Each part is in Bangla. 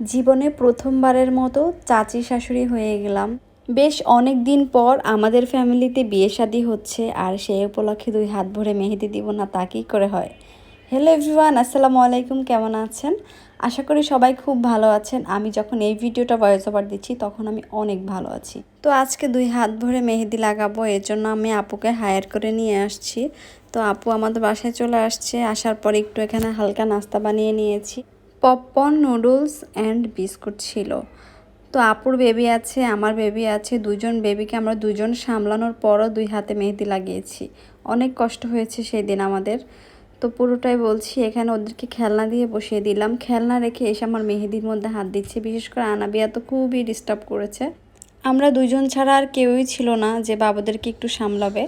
জীবনে প্রথমবারের মতো চাচি শাশুড়ি হয়ে গেলাম। বেশ অনেক দিন পর আমাদের ফ্যামিলিতে বিয়ে শাদী হচ্ছে, আর সেই উপলক্ষে দুই হাত ভরে মেহেদি দিব না তা কী করে হয়? হ্যালো এভরিওয়ান আসসালামু আলাইকুম, কেমন আছেন? আশা করি সবাই খুব ভালো আছেন। আমি যখন এই ভিডিওটা ভয়েস ওভার দিচ্ছি, তখন আমি অনেক ভালো আছি। তো আজকে দুই হাত ভরে মেহেদি লাগাবো, এর জন্য আমি আপুকে হায়ার করে নিয়ে আসছি। তো আপু আমাদের বাসায় চলে আসছে, আসার পর একটু এখানে হালকা নাস্তা বানিয়ে নিয়েছি। পপকর্ন নুডলস অ্যান্ড বিস্কুট ছিল। তো আপুর বেবি আছে, আমার বেবি আছে দুজন বেবিকে আমরা দুজন সামলানোর পরও দুই হাতে মেহেদি লাগিয়েছি। অনেক কষ্ট হয়েছে সেই দিন আমাদের। তো পুরোটাই বলছি, এখানে ওদেরকে খেলনা দিয়ে বসিয়ে দিলাম। খেলনা রেখে এসে আমার মেহেদির মধ্যে হাত দিচ্ছে। বিশেষ করে আনাবিয়া তো খুবই ডিস্টার্ব করেছে। আমরা দুজন ছাড়া আর কেউই ছিল না যে বাবুদেরকে একটু সামলাবে।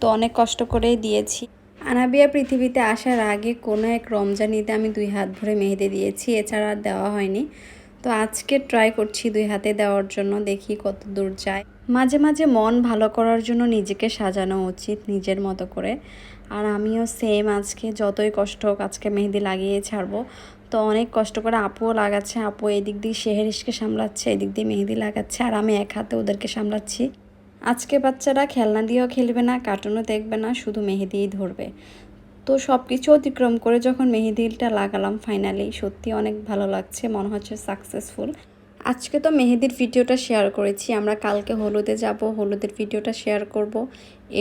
তো অনেক কষ্ট করেই দিয়েছি। আনাবিয়া পৃথিবীতে আসার আগে কোনো এক রমজান ঈদে আমি দুই হাত ভরে মেহেদি দিয়েছি, এছাড়া আর দেওয়া হয়নি। তো আজকে ট্রাই করছি দুই হাতে দেওয়ার জন্য, দেখি কত দূর যায়। মাঝে মাঝে মন ভালো করার জন্য নিজেকে সাজানো উচিত, নিজের মতো করে। আর আমিও সেম আজকে, যতই কষ্ট হোক আজকে মেহেদি লাগিয়ে ছাড়বো। তো অনেক কষ্ট করে আপুও লাগাচ্ছে, আপু এদিক দিয়ে শেহেরিসকে সামলাচ্ছে, এদিক দিয়ে মেহেদি লাগাচ্ছে, আর আমি এক হাতে ওদেরকে সামলাচ্ছি। আজকে বাচ্চারা খেলনা দিয়েও খেলবে না কার্টুনও দেখবে না, শুধু মেহেদিই ধরবে। তো সব কিছু অতিক্রম করে যখন মেহেদিটা লাগালাম ফাইনালি সত্যি অনেক ভালো লাগছে, মনে হচ্ছে সাকসেসফুল আজকে তো মেহেদির ভিডিওটা শেয়ার করেছি, আমরা কালকে হলুদে যাব, হলুদের ভিডিওটা শেয়ার করব।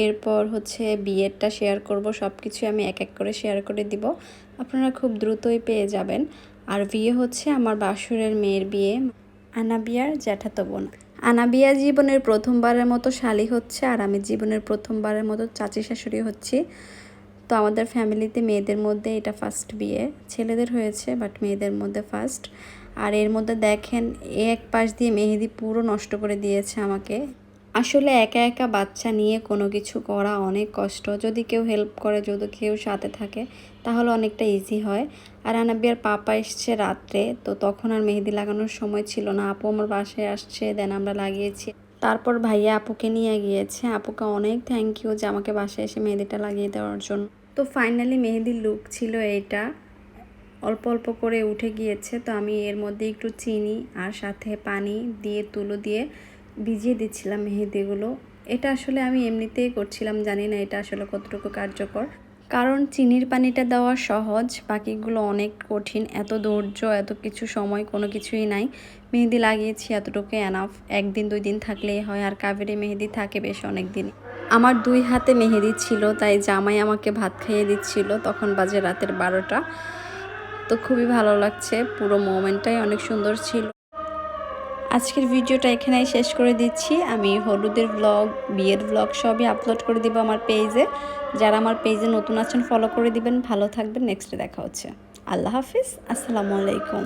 এরপর হচ্ছে বিয়েরটা শেয়ার করব সব কিছু আমি এক এক করে শেয়ার করে দিব। আপনারা খুব দ্রুতই পেয়ে যাবেন। আর বিয়ে হচ্ছে আমার বাসুরের মেয়ের বিয়ে, আনাবিয়ার জ্যাঠাতো বোন। আনাবিয়া জীবনের প্রথমবারের মতো শালি হচ্ছে আর আমি জীবনের প্রথমবারের মতো চাচি শাশুড়ি হচ্ছি। তো আমাদের ফ্যামিলিতে মেয়েদের মধ্যে এটা ফার্স্ট বিয়ে। ছেলেদের হয়েছে বাট মেয়েদের মধ্যে ফার্স্ট আর এর মধ্যে দেখেন এক পাশ দিয়ে মেহেদি পুরো নষ্ট করে দিয়েছে আমাকে। আসলে একা একা বাচ্চা নিয়ে কোনো কিছু করা অনেক কষ্ট। যদি কেউ হেল্প করে, যদি কেউ সাথে থাকে, তাহলে অনেকটা ইজি হয়। আর আনাবিয়ার পাপা এসছে রাত্রে, তো তখন আর মেহেদি লাগানোর সময় ছিল না। আপু আমার বাসায় আসছে দেন আমরা লাগিয়েছি। তারপর ভাইয়া আপুকে নিয়ে গিয়েছে। আপুকে অনেক থ্যাংক ইউ যে আমাকে বাসায় এসে মেহেদিটা লাগিয়ে দেওয়ার জন্য। তো ফাইনালি মেহেদির লুক ছিল এটা অল্প অল্প করে উঠে গিয়েছে, তো আমি এর মধ্যে একটু চিনি আর সাথে পানি দিয়ে, তুলো দিয়ে ভিজিয়ে দিচ্ছিলাম মেহেদিগুলো। এটা আসলে আমি এমনিতেই করছিলাম, জানি না এটা আসলে কতটুকু কার্যকর। কারণ চিনির পানিটা দেওয়া সহজ, বাকিগুলো অনেক কঠিন, এত ধৈর্য, এত কিছু সময়, কোনো কিছুই নাই। মেহেদি লাগিয়েছি এতটুকু এনাফ একদিন, দুই দিন থাকলেই হয়, আর কাবেরি মেহেদি থাকে বেশ অনেক দিন আমার দুই হাতে মেহেদি ছিল, তাই জামাই আমাকে ভাত খাইয়ে দিচ্ছিল তখন বাজে রাতের বারোটা। তো খুবই ভালো লাগছে, পুরো মোমেন্টটাই অনেক সুন্দর ছিল। আজকের ভিডিওটা এখানেই শেষ করে দিচ্ছি। আমি হলুদের ব্লগ বিয়ের ব্লগ সবই আপলোড করে দিব আমার পেজে যারা আমার পেজে নতুন আছেন ফলো করে দিবেন। ভালো থাকবেন। নেক্সটে দেখা হচ্ছে। আল্লাহ হাফিজ। আসসালামু আলাইকুম।